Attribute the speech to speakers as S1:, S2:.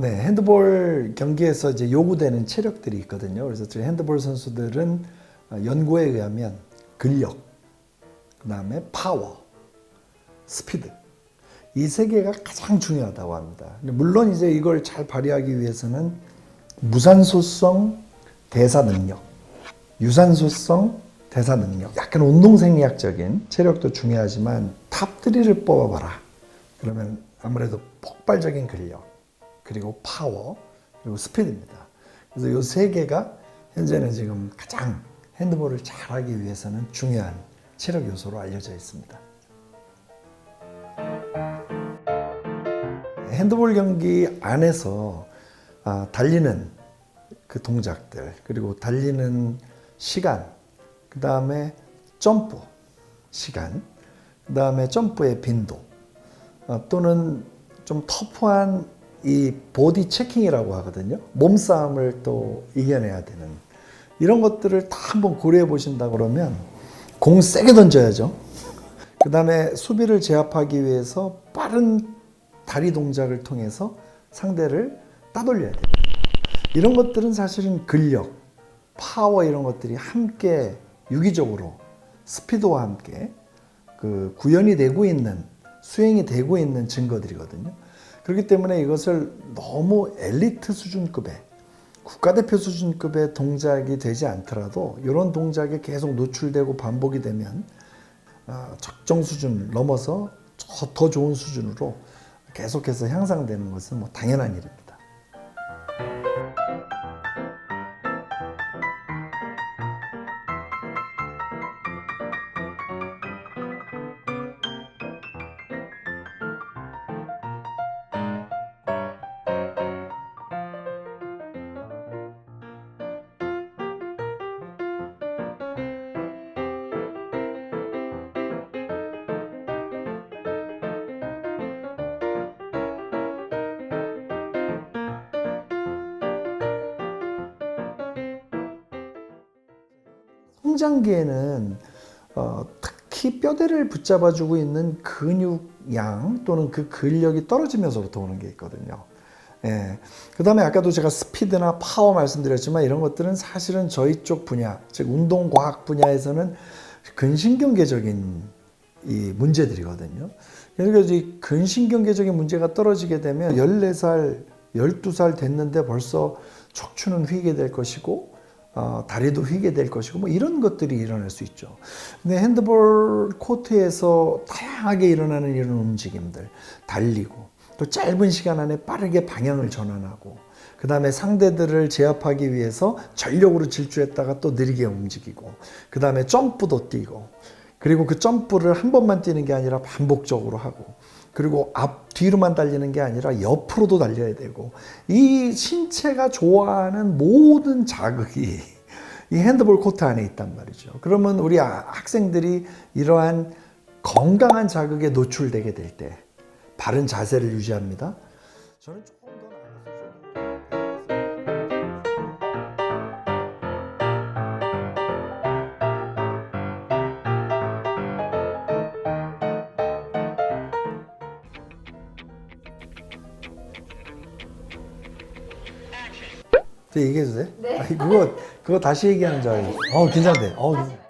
S1: 네, 핸드볼 경기에서 이제 요구되는 체력들이 있거든요. 그래서 저희 핸드볼 선수들은 어, 연구에 의하면 근력, 그 다음에 파워, 스피드. 이 세 개가 가장 중요하다고 합니다. 물론 이제 이걸 잘 발휘하기 위해서는 무산소성 대사 능력, 유산소성 대사 능력, 약간 운동생리학적인 체력도 중요하지만 탑3를 뽑아봐라. 그러면 아무래도 폭발적인 근력, 그리고 파워, 그리고 스피드입니다. 그래서 이 세 개가 현재는 지금 가장 핸드볼을 잘하기 위해서는 중요한 체력 요소로 알려져 있습니다. 핸드볼 경기 안에서 아, 달리는 그 동작들 그리고 달리는 시간 그 다음에 점프 시간 그 다음에 점프의 빈도 어, 또는 좀 터프한 이 보디 체킹이라고 하거든요 몸싸움을 또 이겨내야 되는 이런 것들을 다 한번 고려해 보신다 그러면 공 세게 던져야죠 그 다음에 수비를 제압하기 위해서 빠른 다리 동작을 통해서 상대를 따돌려야 돼요. 이런 것들은 사실은 근력, 파워 이런 것들이 함께 유기적으로 스피드와 함께 그 구현이 되고 있는 수행이 되고 있는 증거들이거든요. 그렇기 때문에 이것을 너무 엘리트 수준급의 국가대표 수준급의 동작이 되지 않더라도 이런 동작에 계속 노출되고 반복이 되면 어, 적정 수준을 넘어서 저- 더 좋은 수준으로 계속해서 향상되는 것은 뭐 당연한 일입니다. 성장기에는 어, 특히 뼈대를 붙잡아주고 있는 근육량 또는 그 근력이 떨어지면서부터 오는 게 있거든요. 예. 그 다음에 아까도 제가 스피드나 파워 말씀드렸지만 이런 것들은 사실은 저희 쪽 분야, 즉 운동과학 분야에서는 근신경계적인 이 문제들이거든요. 그래서 이 근신경계적인 문제가 떨어지게 되면 14살, 12살 됐는데 벌써 척추는 휘게 될 것이고 어, 다리도 휘게 될 것이고 뭐 이런 것들이 일어날 수 있죠. 근데 핸드볼 코트에서 다양하게 일어나는 이런 움직임들, 달리고 또 짧은 시간 안에 빠르게 방향을 전환하고 그 다음에 상대들을 제압하기 위해서 전력으로 질주했다가 또 느리게 움직이고 그 다음에 점프도 뛰고 그리고 그 점프를 한 번만 뛰는 게 아니라 반복적으로 하고 그리고 앞 뒤로만 달리는 게 아니라 옆으로도 달려야 되고 이 신체가 좋아하는 모든 자극이 이 핸드볼 코트 안에 있단 말이죠. 그러면 우리 아- 학생들이 이러한 건강한 자극에 노출되게 될 때 바른 자세를 유지합니다. 저는 저 얘기해도 돼? 네. 아니, 그거, 그거 다시 얘기하는 줄 알고. 어, 긴장돼. 어, 긴장.